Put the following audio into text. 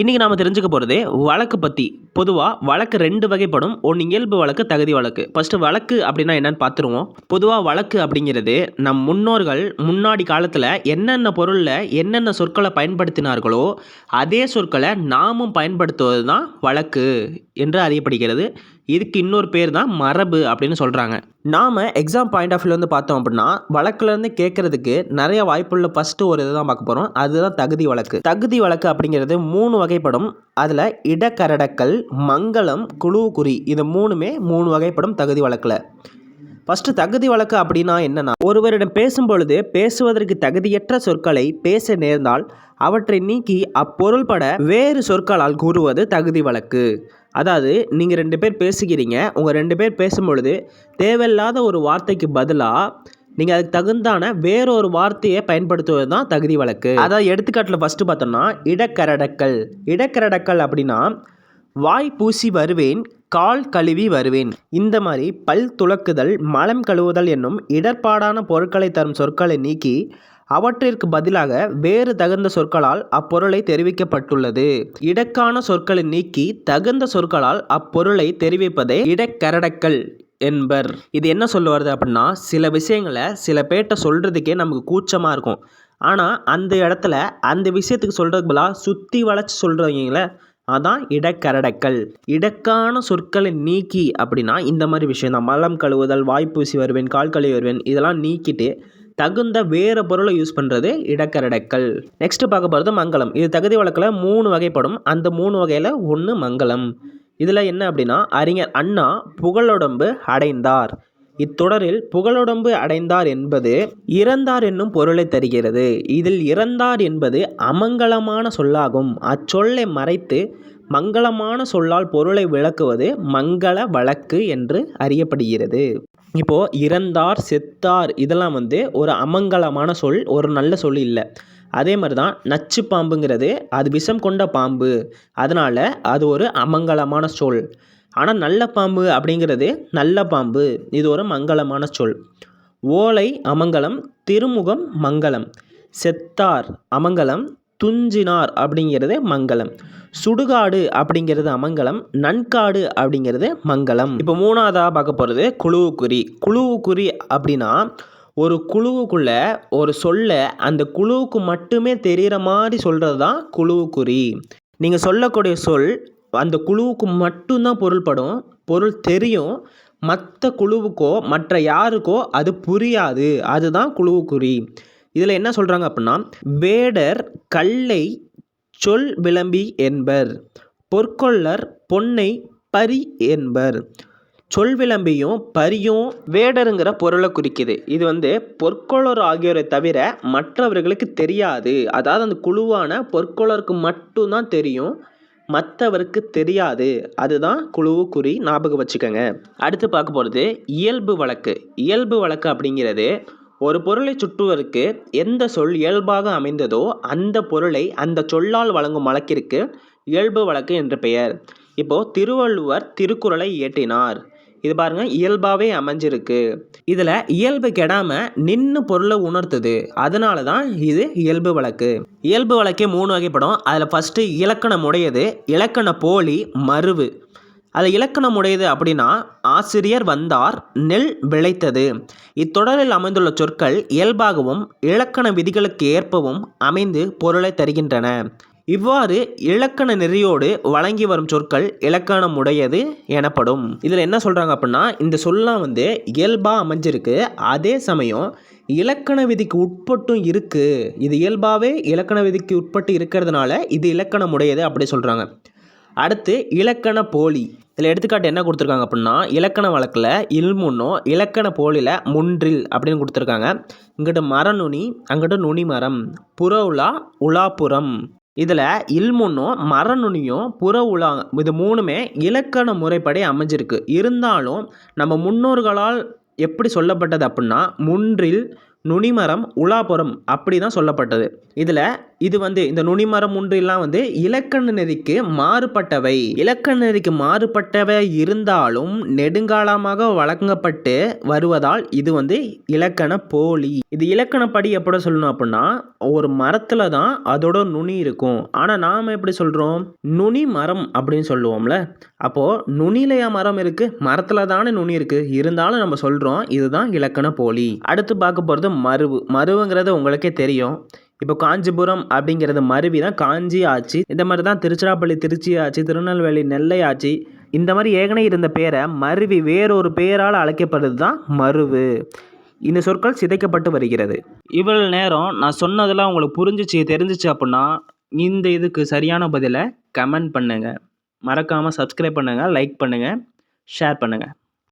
இன்றைக்கி நாம் தெரிஞ்சுக்க போகிறது வழக்கு பற்றி பொதுவாக வழக்கு ரெண்டு வகைப்படும். ஒன்று இயல்பு வழக்கு தகுதி வழக்கு. ஃபஸ்ட்டு வழக்கு அப்படின்னா என்னென்னு பார்த்துருவோம் பொதுவாக வழக்கு அப்படிங்கிறது நம் முன்னோர்கள் முன்னாடி காலத்தில் என்னென்ன பொருளில் என்னென்ன சொற்களை பயன்படுத்தினார்களோ அதே சொற்களை நாமும் பயன்படுத்துவது தான் வழக்கு என்று அறியப்படுகிறது. இதுக்கு இன்னொரு பேர் தான் மரபு அப்படின்னு சொல்கிறாங்க நாம் எக்ஸாம் பாயிண்ட் ஆஃப் வியூலேருந்து பார்த்தோம் அப்படின்னா வழக்குலேருந்து கேட்குறதுக்கு நிறைய வாய்ப்புள்ள ஃபஸ்ட்டு ஒரு இதை தான் பார்க்க போகிறோம் அதுதான் தகுதி வழக்கு. தகுதி வழக்கு அப்படிங்கிறது மூணு வகைப்படும். அதில் இடக்கரடக்கல் மங்களம் குழு குறி இது மூணுமே மூணு வகைப்படும் தகுதி வழக்கில். ஃபஸ்ட்டு தகுதி வழக்கு அப்படின்னா என்னென்னா ஒருவரிடம் பேசும்பொழுது பேசுவதற்கு தகுதியற்ற சொற்களை பேச நேர்ந்தால் அவற்றை நீக்கி அப்பொருள்பட வேறு சொற்களால் கூறுவது தகுதி வழக்கு. அதாவது நீங்கள் ரெண்டு பேர் பேசுகிறீங்க. உங்கள் ரெண்டு பேர் பேசும்பொழுது தேவையில்லாத ஒரு வார்த்தைக்கு பதிலாக நீங்கள் அதுக்கு தகுந்தான வேறொரு வார்த்தையை பயன்படுத்துவது தான் தகுதி வழக்கு. அதாவது எடுத்துக்காட்டில் ஃபஸ்ட்டு பார்த்தோம்னா இடக்கரடக்கல் இடக்கரடக்கல் அப்படின்னா வாய் பூசி வருவேன் கால் கழுவி வருவேன் இந்த மாதிரி பல் துலக்குதல் மலம் கழுவுதல் என்னும் இடர்பாடான பொருட்களை தரும் சொற்களை நீக்கி அவற்றிற்கு பதிலாக வேறு தகுந்த சொற்களால் அப்பொருளை தெரிவிக்கப்பட்டுள்ளது. இடக்கான சொற்களை நீக்கி தகுந்த சொற்களால் அப்பொருளை தெரிவிப்பதே இடக்கரடக்கல் என்பர். இது என்ன சொல்ல வருது அப்படின்னா சில விஷயங்களை சில பேர்கிட்ட சொல்கிறதுக்கே நமக்கு கூச்சமாக இருக்கும். ஆனால் அந்த இடத்துல அந்த விஷயத்துக்கு சொல்கிறதுக்கு பதிலாக சுற்றி வளைச்சி சொல்கிறவங்கள அதான் இடக்கரடக்கல். இடக்கான சொற்களை நீக்கி அப்படின்னா இந்த மாதிரி விஷயம் தான் மலம் கழுவுதல் வாய்ப்பூசி வருவேன் கால் கழுவி வருவேன் இதெல்லாம் நீக்கிட்டு தகுந்த வேறு பொருளை யூஸ் பண்ணுறது இடக்கரடக்கல். நெக்ஸ்ட் பார்க்க போகிறது மங்களம். இது தகுதி வழக்கில் மூணு வகைப்படும். அந்த மூணு வகையில் ஒன்று மங்களம். இதில் என்ன அப்படின்னா அறிஞர் அண்ணா புகழுடம்பு அடைந்தார். இத்தொடரில் புகழுடம்பு அடைந்தார் என்பது இறந்தார் என்னும் பொருளை தருகிறது. இதில் இறந்தார் என்பது அமங்கலமான சொல்லாகும். அச்சொல்லை மறைத்து மங்களமான சொல்லால் பொருளை விளக்குவது மங்கள வழக்கு என்று அறியப்படுகிறது. இப்போது இறந்தார் செத்தார் இதெல்லாம் வந்து ஒரு அமங்கலமான சொல் ஒரு நல்ல சொல் இல்லை. அதே மாதிரி தான் நச்சு பாம்புங்கிறது அது விஷம் கொண்ட பாம்பு. அதனால் அது ஒரு அமங்கலமான சொல். ஆனால் நல்ல பாம்பு அப்படிங்கிறது நல்ல பாம்பு. இது ஒரு மங்களமான சொல். ஓலை அமங்கலம் திருமுகம் மங்களம். செத்தார் அமங்கலம் துஞ்சினார் அப்படிங்கிறது மங்களம். சுடுகாடு அப்படிங்கிறது அமங்கலம் நன்காடு அப்படிங்கிறது மங்களம் இப்போ மூணாவதாக பார்க்க போகிறது குழுவுக்குறி. குழுவுக்குறி அப்படின்னா ஒரு குழுவுக்குள்ள ஒரு சொல்ல அந்த குழுவுக்கு மட்டுமே தெரிகிற மாதிரி சொல்கிறது தான் குழுவுக்குறி. நீங்கள் சொல்லக்கூடிய சொல் அந்த குழுவுக்கு மட்டும்தான் பொருள்படும். பொருள் தெரியும். மற்ற குழுவுக்கோ மற்ற யாருக்கோ அது புரியாது. அதுதான் குழுவுக்குறி. இதில் என்ன சொல்கிறாங்க அப்படின்னா வேடர் கல்லை சொல் விளம்பி என்பர். பொற்கொள்ளர் பொன்னை பரி என்பர். சொல் விளம்பியும் பரியும் வேடருங்கிற பொருளை குறிக்குது. இது வந்து பொற்கொள்ளர் ஆகியோரை தவிர மற்றவர்களுக்கு தெரியாது. அதாவது அந்த குழுவான பொற்கொள்ளருக்கு மட்டும்தான் தெரியும் மற்றவருக்கு தெரியாது. அதுதான் குழுவு குறி ஞாபகம் வச்சுக்கோங்க. அடுத்து பார்க்க போகிறது இயல்பு வழக்கு. இயல்பு வழக்கு அப்படிங்கிறது ஒரு பொருளை சுட்டுவதற்கு எந்த சொல் இயல்பாக அமைந்ததோ அந்த பொருளை அந்த சொல்லால் வழங்கும் வழக்கிற்கு இயல்பு வழக்கு என்று பெயர். இப்போது திருவள்ளுவர் திருக்குறளை இயற்றினார். இது பாருங்க இயல்பாகவே அமைஞ்சிருக்கு. இதில் இயல்பு கெடாமல் நின்று பொருளை உணர்த்துது. அதனால தான் இது இயல்பு வழக்கு. இயல்பு வழக்கே மூணு வகைப்படும். அதில் ஃபஸ்ட்டு இலக்கணம் உடையது இலக்கண போலி மருவு. அது இலக்கணம் உடையது அப்படின்னா ஆசிரியர் வந்தார் நெல் விளைத்தது. இத்தொடரில் அமைந்துள்ள சொற்கள் இயல்பாகவும் இலக்கண விதிகளுக்கு ஏற்பவும் அமைந்து பொருளை தருகின்றன. இவ்வாறு இலக்கண நெறியோடு வழங்கி வரும் சொற்கள் இலக்கணம் உடையது எனப்படும். இதில் என்ன சொல்கிறாங்க அப்படின்னா இந்த சொல்லாம் வந்து இயல்பாக அமைஞ்சிருக்கு. அதே சமயம் இலக்கண விதிக்கு உட்பட்டும் இருக்குது இது இயல்பாகவே இலக்கண விதிக்கு உட்பட்டு இருக்கிறதுனால இது இலக்கணம் உடையது அப்படி சொல்கிறாங்க அடுத்து இலக்கண போலி. இதில் எடுத்துக்காட்டு என்ன கொடுத்துருக்காங்க அப்படின்னா இலக்கண வழக்கில் இல்முன்னோ இலக்கண போலியில் முன்றில் அப்படின்னு கொடுத்துருக்காங்க. இங்கிட்ட மரநுனி அங்கிட்ட நுனி மரம் புற உலா உலாப்புறம் இதில் இல்முன்னும் மரநுனியும் புற உலா இது மூணுமே இலக்கண முறைப்படி அமைஞ்சிருக்கு. இருந்தாலும் நம்ம முன்னோர்களால் எப்படி சொல்லப்பட்டது அப்படின்னா முன்றில் நுனிமரம் உலாப்புறம் அப்படி தான் சொல்லப்பட்டது. இதில் இது வந்து இந்த நுனிமரம் ஒன்றிலாம் வந்து இலக்கண நெறிக்கு மாறுபட்டவை. இலக்கண நெறிக்கு மாறுபட்டவை இருந்தாலும் நெடுங்காலமாக வழங்கப்பட்டு வருவதால் இது வந்து இலக்கண போலி. இது இலக்கணப்படி எப்படி சொல்லணும் அப்படின்னா ஒரு மரத்துல தான் அதோட நுனி இருக்கும். ஆனா நாம எப்படி சொல்றோம்? நுனி மரம் அப்படின்னு சொல்லுவோம்ல. அப்போ நுனிலையா மரம் இருக்கு மரத்துல தானே நுனி இருக்கு. இருந்தாலும் நம்ம சொல்றோம் இதுதான் இலக்கண போலி. அடுத்து பார்க்க போறது மருவு. மருவுங்கிறது உங்களுக்கே தெரியும். இப்போ காஞ்சிபுரம் அப்படிங்கிறது மருவி தான் காஞ்சி ஆட்சி இந்த மாதிரி தான் திருச்சிராப்பள்ளி திருச்சி ஆட்சி திருநெல்வேலி நெல்லை ஆட்சி இந்த மாதிரி ஏற்கனவே இருந்த பேரை மருவி வேறொரு பெயரால் அழைக்கப்படுறது தான் மருவு. இந்த சொற்கள் சிதைக்கப்பட்டு வருகிறது. இவ்வளவு நேரம் நான் சொன்னதெல்லாம் உங்களுக்கு புரிஞ்சிச்சு தெரிஞ்சிச்சு அப்படின்னா இந்த இதுக்கு சரியான பதிலை கமெண்ட் பண்ணுங்கள் மறக்காமல் சப்ஸ்கிரைப் பண்ணுங்கள் லைக் பண்ணுங்கள் ஷேர் பண்ணுங்கள்